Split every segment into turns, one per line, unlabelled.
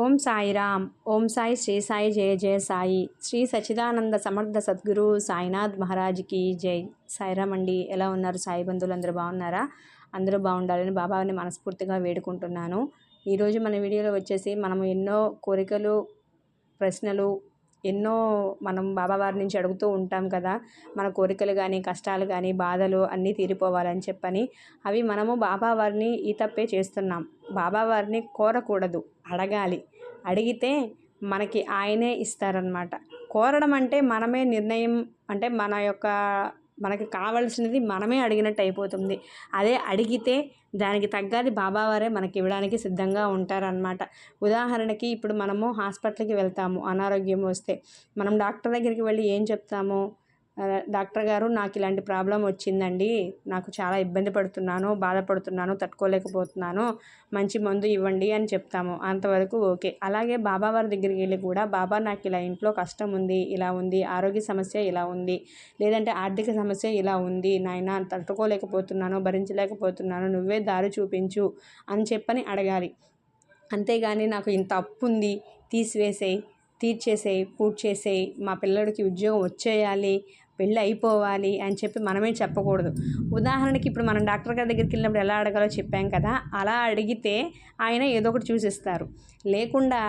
ఓం సాయిరామ్. ఓం సాయి శ్రీ సాయి జయ జయ సాయి. శ్రీ సచిదానంద సమర్థ సద్గురు సాయినాథ్ మహారాజ్కి జై. సాయిరామ్ అండి ఎలా ఉన్నారు సాయి బంధువులు? అందరూ బాగున్నారా? అందరూ బాగుండాలని బాబాని మనస్ఫూర్తిగా వేడుకుంటున్నాను. ఈరోజు మన వీడియోలో వచ్చేసి మనము ఎన్నో కోరికలు ప్రశ్నలు ఎన్నో మనం బాబావారి నుంచి అడుగుతూ ఉంటాం కదా మన కోరికలు కానీ కష్టాలు కానీ బాధలు అన్నీ తీరిపోవాలని చెప్పని అవి మనము బాబావారిని ఈ తప్పే చేస్తున్నాం. బాబావారిని కోరకూడదు అడగాలి. అడిగితే మనకి ఆయనే ఇస్తారనమాట కోరడం అంటే మనమే నిర్ణయం అంటే మన యొక్క మనకి కావాల్సినది మనమే అడిగినట్టు అయిపోతుంది అదే అడిగితే దానికి తగ్గది బాబావారే మనకి ఇవ్వడానికి సిద్ధంగా ఉంటారనమాట ఉదాహరణకి ఇప్పుడు మనము హాస్పిటల్కి వెళ్తాము అనారోగ్యం వస్తే. మనం డాక్టర్ దగ్గరికి వెళ్ళి ఏం చెప్తాము? డాక్టర్ గారు నాకు ఇలాంటి ప్రాబ్లం వచ్చిందండి. నాకు చాలా ఇబ్బంది పడుతున్నాను బాధపడుతున్నాను తట్టుకోలేకపోతున్నాను. మంచి మందు ఇవ్వండి అని చెప్తాము. అంతవరకు ఓకే. అలాగే బాబా వారి దగ్గరికి వెళ్ళి కూడా బాబా నాకు ఇలా ఇంట్లో కష్టం ఉంది ఇలా ఉంది ఆరోగ్య సమస్య ఇలా ఉంది లేదంటే ఆర్థిక సమస్య ఇలా ఉంది నాయన తట్టుకోలేకపోతున్నాను భరించలేకపోతున్నాను నువ్వే దారి చూపించు అని చెప్పని అడగాలి. అంతేగాని నాకు ఇంత అప్పు ఉంది తీసివేసేయి తీర్చేసేయి పూడ్చేసేయి మా పిల్లడికి ఉద్యోగం వచ్చేయాలి పెళ్ళి అయిపోవాలి అని చెప్పి మనమే చెప్పకూడదు. ఉదాహరణకి ఇప్పుడు మనం డాక్టర్ గారి దగ్గరికి వెళ్ళినప్పుడు ఎలా అడగాలో చెప్పాం కదా అలా అడిగితే ఆయన ఏదో ఒకటి చూసిస్తారు. లేకుండా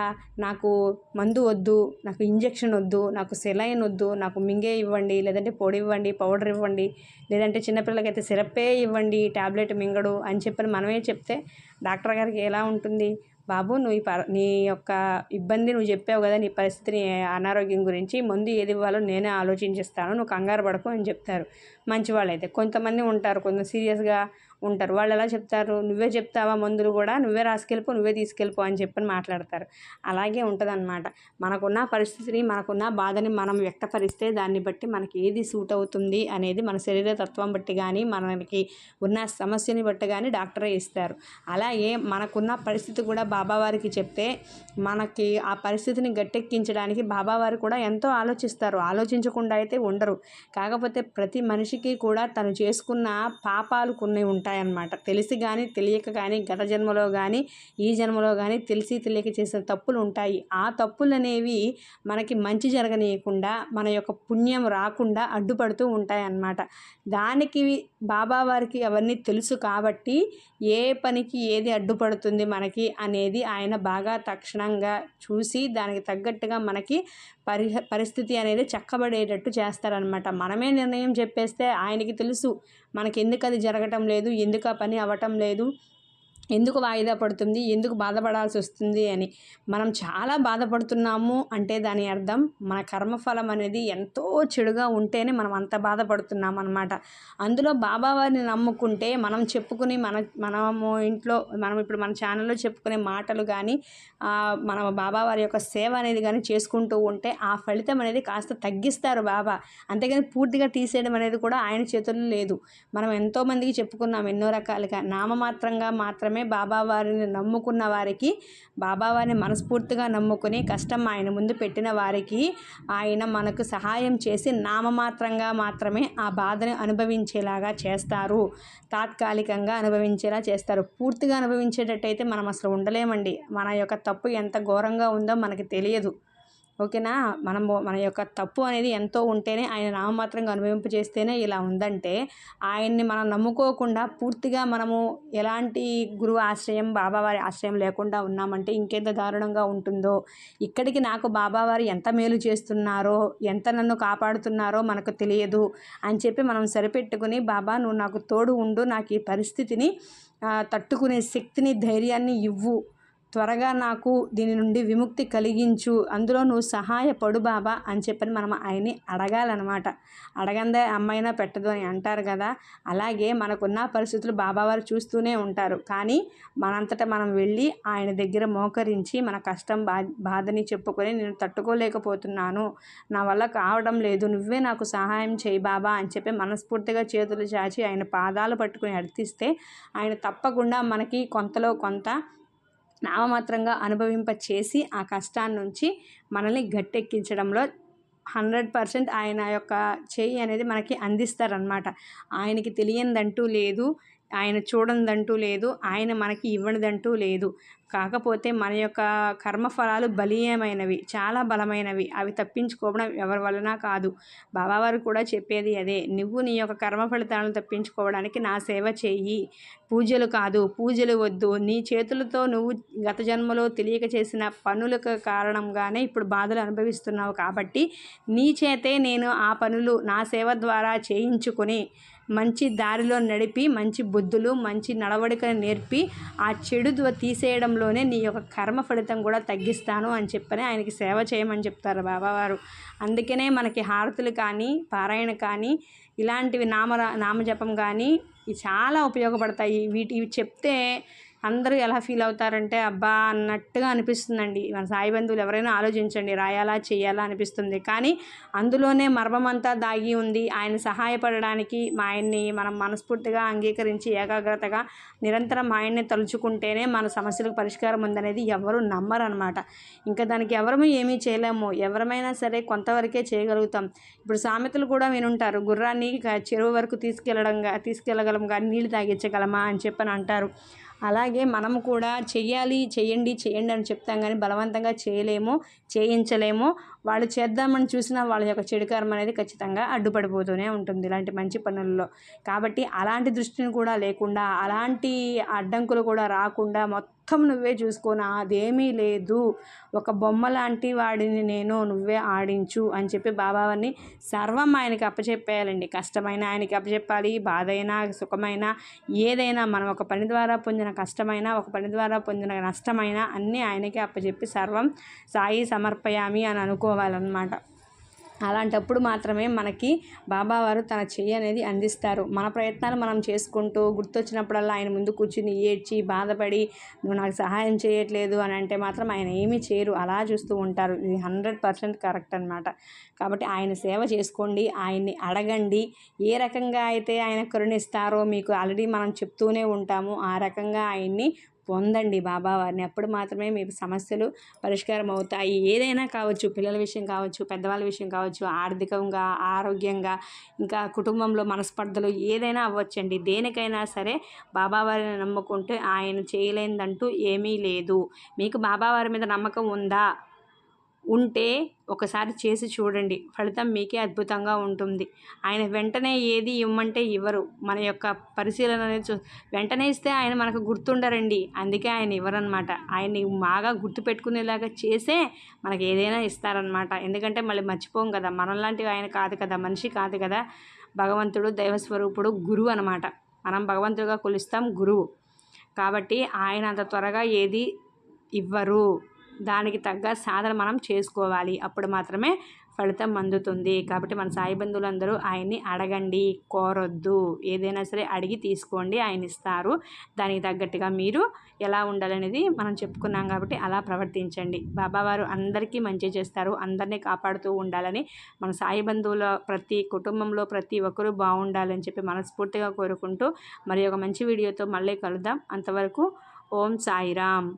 నాకు మందు వద్దు నాకు ఇంజెక్షన్ వద్దు నాకు సెలైన్ వద్దు నాకు మింగే ఇవ్వండి లేదంటే పొడి ఇవ్వండి పౌడర్ ఇవ్వండి లేదంటే చిన్నపిల్లలకైతే సిరప్పే ఇవ్వండి ట్యాబ్లెట్ మింగడు అని చెప్పని మనమే చెప్తే డాక్టర్ గారికి ఎలా ఉంటుంది? బాబు నువ్వు ఈ ప నీ యొక్క ఇబ్బంది నువ్వు చెప్పావు కదా నీ పరిస్థితిని అనారోగ్యం గురించి ముందు ఏది ఇవ్వాలో నేనే ఆలోచించిస్తాను నువ్వు కంగారు పడకు అని చెప్తారు మంచివాళ్ళు అయితే కొంతమంది ఉంటారు కొంత సీరియస్గా ఉంటారు. వాళ్ళు ఎలా చెప్తారు? నువ్వే చెప్తావా మందులు కూడా? నువ్వే రాసుకెళ్ళిపో నువ్వే తీసుకెళ్ళిపో అని చెప్పని మాట్లాడతారు. అలాగే ఉంటుందన్నమాట. మనకున్న పరిస్థితిని మనకున్న బాధని మనం వ్యక్తపరిస్తే దాన్ని బట్టి మనకి ఏది సూట్ అవుతుంది అనేది మన శరీర తత్వం బట్టి కానీ మనకి ఉన్న సమస్యని బట్టి కానీ డాక్టరే ఇస్తారు. అలాగే మనకున్న పరిస్థితి కూడా బాబావారికి చెప్తే మనకి ఆ పరిస్థితిని గట్టెక్కించడానికి బాబావారు కూడా ఎంతో ఆలోచిస్తారు. ఆలోచించకుండా అయితే ఉండరు. కాకపోతే ప్రతి మనిషికి కూడా తను చేసుకున్న పాపాలు కొన్ని ఉంటాయి. ఉంటాయన్నమాట. తెలిసి కానీ తెలియక కానీ గత జన్మలో కానీ ఈ జన్మలో కానీ తెలిసి తెలియక చేసిన తప్పులు ఉంటాయి. ఆ తప్పులు అనేవి మనకి మంచి జరగనీయకుండా మన యొక్క పుణ్యం రాకుండా అడ్డుపడుతూ ఉంటాయన్నమాట. దానికి బాబావారికి అవన్నీ తెలుసు కాబట్టి ఏ పనికి ఏది అడ్డుపడుతుంది మనకి అనేది ఆయన బాగా తక్షణంగా చూసి దానికి తగ్గట్టుగా మనకి పరి పరిస్థితి అనేది చక్కబడేటట్టు చేస్తారనమాట మనమే నిర్ణయం చెప్పేస్తే ఆయనకి తెలుసు. మనకి ఎందుకు అది జరగటం లేదు ఎందుకు ఆ పని అవ్వటం లేదు ఎందుకు వాయిదా పడుతుంది? ఎందుకు బాధపడాల్సి వస్తుంది అని. మనం చాలా బాధపడుతున్నాము అంటే దాని అర్థం మన కర్మఫలం అనేది ఎంతో చెడుగా ఉంటేనే మనం అంత బాధపడుతున్నాం అనమాట అందులో బాబావారిని నమ్ముకుంటే మనం చెప్పుకుని మన మనము ఇంట్లో మనం ఇప్పుడు మన ఛానల్లో చెప్పుకునే మాటలు కానీ మన బాబావారి యొక్క సేవ అనేది కానీ చేసుకుంటూ ఉంటే ఆ ఫలితం అనేది కాస్త తగ్గిస్తారు బాబా. అంతేగాని పూర్తిగా తీసేయడం అనేది కూడా ఆయన చేతుల్లో లేదు. మనం ఎంతోమందికి చెప్పుకున్నాం ఎన్నో రకాలుగా. నామమాత్రంగా మాత్రమే మాత్రమే బాబావారిని నమ్ముకున్న వారికి బాబావారిని మనస్ఫూర్తిగా నమ్ముకుని కష్టం ఆయన ముందు పెట్టిన వారికి ఆయన మనకు సహాయం చేసి నామమాత్రంగా మాత్రమే ఆ బాధని అనుభవించేలాగా చేస్తారు. తాత్కాలికంగా అనుభవించేలా చేస్తారు. పూర్తిగా అనుభవించేటట్టయితే మనం అసలు ఉండలేమండి. మన యొక్క తప్పు ఎంత ఘోరంగా ఉందో మనకి తెలియదు. ఓకేనా? మనం మన యొక్క తప్పు అనేది ఎంతో ఉంటేనే ఆయన నామమాత్రంగా అనుభవింపు చేస్తేనే ఇలా ఉందంటే ఆయన్ని మనం నమ్ముకోకుండా పూర్తిగా మనము ఎలాంటి గురువు ఆశ్రయం బాబావారి ఆశ్రయం లేకుండా ఉన్నామంటే ఇంకెంత దారుణంగా ఉంటుందో? ఇక్కడికి నాకు బాబావారు ఎంత మేలు చేస్తున్నారో ఎంత నన్ను కాపాడుతున్నారో మనకు తెలియదు అని చెప్పి మనం సరిపెట్టుకుని బాబా నువ్వు నాకు తోడు ఉండు నాకు ఈ పరిస్థితిని తట్టుకునే శక్తిని ధైర్యాన్ని ఇవ్వు. త్వరగా నాకు దీని నుండి విముక్తి కలిగించు అందులో నువ్వు సహాయపడు బాబా అని చెప్పని మనం ఆయన్ని అడగాలన్నమాట. అడగందే అమ్మైనా పెట్టదు అని అంటారు కదా. అలాగే మనకున్న పరిస్థితులు బాబావారు చూస్తూనే ఉంటారు. కానీ మనంతటా మనం వెళ్ళి ఆయన దగ్గర మోకరించి మన కష్టం బా బాధని చెప్పుకొని నేను తట్టుకోలేకపోతున్నాను. నా వల్ల కావడం లేదు. నువ్వే నాకు సహాయం చేయి బాబా అని చెప్పి మనస్ఫూర్తిగా చేతులు చాచి ఆయన పాదాలు పట్టుకుని అర్థిస్తే ఆయన తప్పకుండా మనకి కొంతలో కొంత నామమాత్రంగా అనుభవింప చేసి ఆ కష్టాన్ని నుంచి మనల్ని గట్టెక్కించడంలో హండ్రెడ్ పర్సెంట్ ఆయన యొక్క చేయి అనేది మనకి అందిస్తారనమాట ఆయనకి తెలియనిదంటూ లేదు ఆయన చూడనిదంటూ లేదు ఆయన మనకి ఇవ్వనిదంటూ లేదు. కాకపోతే మన యొక్క కర్మఫలాలు బలీయమైనవి చాలా బలమైనవి. అవి తప్పించుకోవడం ఎవరి వలన కాదు. బాబావారు కూడా చెప్పేది అదే. నువ్వు నీ యొక్క కర్మ ఫలితాలను తప్పించుకోవడానికి నా సేవ చేయి. పూజలు కాదు పూజలు వద్దు. నీ చేతులతో నువ్వు గత జన్మలో తెలియక చేసిన పనులకు కారణంగానే ఇప్పుడు బాధలు అనుభవిస్తున్నావు కాబట్టి నీ చేతే నేను ఆ పనులు నా సేవ ద్వారా చేయించుకొని మంచి దారిలో నడిపి మంచి బుద్ధులు మంచి నడవడికను నేర్పి ఆ చెడు సమయంలోనే నీ యొక్క కర్మ ఫలితం కూడా తగ్గిస్తాను అని చెప్పని ఆయనకి సేవ చేయమని చెప్తారు బాబావారు. అందుకనే మనకి హారతులు కానీ పారాయణ కానీ ఇలాంటివి నామ నామజపం కానీ చాలా ఉపయోగపడతాయి. వీటి చెప్తే అందరూ ఎలా ఫీల్ అవుతారంటే అబ్బా! అన్నట్టుగా అనిపిస్తుందండి. మన సాయి బంధువులు ఎవరైనా ఆలోచించండి రాయాలా చేయాలా అనిపిస్తుంది. కానీ అందులోనే మర్మమంతా దాగి ఉంది. ఆయన సహాయపడడానికి మా ఆయన్ని మనం మనస్ఫూర్తిగా అంగీకరించి ఏకాగ్రతగా నిరంతరం ఆయన్ని తలుచుకుంటేనే మన సమస్యలకు పరిష్కారం ఉందనేది ఎవరు నమ్మరు అనమాట ఇంకా దానికి ఎవరము ఏమీ చేయలేము. ఎవరమైనా సరే కొంతవరకే చేయగలుగుతాం. ఇప్పుడు సామెతలు కూడా వినుంటారు. గుర్రాన్ని చెరువు వరకు తీసుకెళ్ళడం తీసుకెళ్ళగలం కానీ నీళ్ళు తాగించగలమా అని చెప్పని అంటారు. అలాగే మనము కూడా చెయ్యాలి చేయండి చేయండి అని చెప్తాం కానీ బలవంతంగా చేయలేము చేయించలేము. వాళ్ళు చేద్దామని చూసిన వాళ్ళ యొక్క చెడుకరం అనేది ఖచ్చితంగా అడ్డుపడిపోతూనే ఉంటుంది ఇలాంటి మంచి పనుల్లో. కాబట్టి అలాంటి దృష్టిని కూడా లేకుండా అలాంటి అడ్డంకులు కూడా రాకుండా మొత్తం మొత్తం నువ్వే చూసుకోనా? అదేమీ లేదు. ఒక బొమ్మ లాంటి వాడిని నేను నువ్వే ఆడించు అని చెప్పి బాబావారిని సర్వం ఆయనకి అప్పచెప్పేయాలండి. కష్టమైన ఆయనకి అప్పచెప్పాలి బాధ అయినా సుఖమైనా ఏదైనా మనం ఒక పని ద్వారా పొందిన కష్టమైన ఒక పని ద్వారా పొందిన నష్టమైన అన్నీ ఆయనకే అప్పచెప్పి సర్వం సాయి సమర్పయామి అని అనుకోవాలన్నమాట. అలాంటప్పుడు మాత్రమే మనకి బాబావారు తన చెయ్యి అనేది అందిస్తారు. మన ప్రయత్నాలు మనం చేసుకుంటూ గుర్తొచ్చినప్పుడల్లా ఆయన ముందు కూర్చుని ఏడ్చి బాధపడి నువ్వు నాకు సహాయం చేయట్లేదు అని అంటే మాత్రం ఆయన ఏమీ చేయరు. అలా చూస్తూ ఉంటారు. ఇది హండ్రెడ్ పర్సెంట్ కరెక్ట్ అనమాట కాబట్టి ఆయన సేవ చేసుకోండి ఆయన్ని అడగండి. ఏ రకంగా అయితే ఆయన కరుణిస్తారో మీకు ఆల్రెడీ మనం చెప్తూనే ఉంటాము. ఆ రకంగా ఆయన్ని పొందండి బాబా వారిని. అప్పుడు మాత్రమే మీ సమస్యలు పరిష్కారం అవుతాయి. ఏదైనా కావచ్చు పిల్లల విషయం కావచ్చు పెద్దవాళ్ళ విషయం కావచ్చు ఆర్థికంగా ఆరోగ్యంగా ఇంకా కుటుంబంలో మనస్పర్ధలు ఏదైనా అవ్వచ్చండి. దేనికైనా సరే బాబావారిని నమ్ముకుంటే ఆయన చేయలేదంటూ ఏమీ లేదు. మీకు బాబావారి మీద నమ్మకం ఉందా? ఉంటే ఒకసారి చేసి చూడండి. ఫలితం మీకే అద్భుతంగా ఉంటుంది. ఆయన వెంటనే ఏది ఇవ్వమంటే ఇవ్వరు. మన యొక్క పరిశీలన అనేది చూ వెంటనే ఇస్తే ఆయన మనకు గుర్తుండరండి. అందుకే ఆయన ఇవ్వరనమాట ఆయన్ని బాగా గుర్తుపెట్టుకునేలాగా చేసే మనకి ఏదైనా ఇస్తారనమాట ఎందుకంటే మళ్ళీ మర్చిపోం కదా. మనలాంటివి ఆయన కాదు కదా. మనిషి కాదు కదా. భగవంతుడు దైవస్వరూపుడు గురువు అనమాట మనం భగవంతుడిగా కొలుస్తాం గురువు. కాబట్టి ఆయన అంత త్వరగా ఏది ఇవ్వరు. దానికి తగ్గ సాధన మనం చేసుకోవాలి. అప్పుడు మాత్రమే ఫలితం అందుతుంది. కాబట్టి మన సాయి బంధువులందరూ ఆయన్ని అడగండి కోరొద్దు. ఏదైనా సరే అడిగి తీసుకోండి ఆయన ఇస్తారు. దానికి తగ్గట్టుగా మీరు ఎలా ఉండాలనేది మనం చెప్పుకున్నాం కాబట్టి అలా ప్రవర్తించండి. బాబావారు అందరికీ మంచి చేస్తారు. అందరినీ కాపాడుతూ ఉండాలని మన సాయి బంధువుల ప్రతి కుటుంబంలో ప్రతి ఒక్కరూ బాగుండాలని చెప్పి మనస్ఫూర్తిగా కోరుకుంటూ మరి ఒక మంచి వీడియోతో మళ్ళీ కలుద్దాం. అంతవరకు ఓం సాయిరామ్.